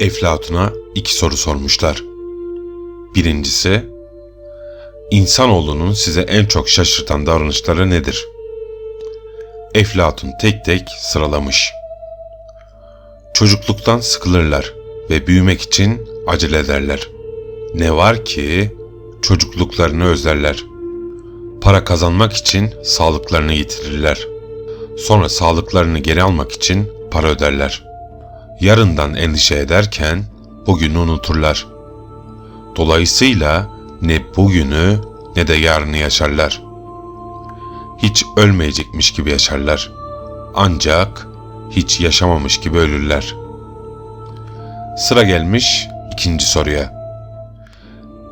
Eflatun'a iki soru sormuşlar. Birincisi, İnsanoğlunun size en çok şaşırtan davranışları nedir? Eflatun tek tek sıralamış. Çocukluktan sıkılırlar ve büyümek için acele ederler. Ne var ki çocukluklarını özlerler. Para kazanmak için sağlıklarını yitirirler. Sonra sağlıklarını geri almak için para öderler. Yarından endişe ederken bugünü unuturlar. Dolayısıyla ne bugünü ne de yarını yaşarlar. Hiç ölmeyecekmiş gibi yaşarlar. Ancak hiç yaşamamış gibi ölürler. Sıra gelmiş ikinci soruya.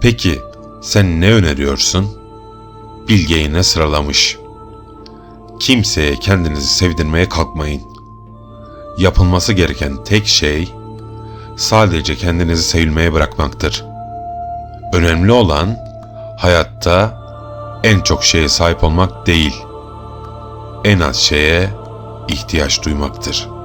Peki sen ne öneriyorsun? Bilge yine sıralamış. Kimseye kendinizi sevdirmeye kalkmayın. Yapılması gereken tek şey sadece kendinizi sevilmeye bırakmaktır. Önemli olan hayatta en çok şeye sahip olmak değil, en az şeye ihtiyaç duymaktır.''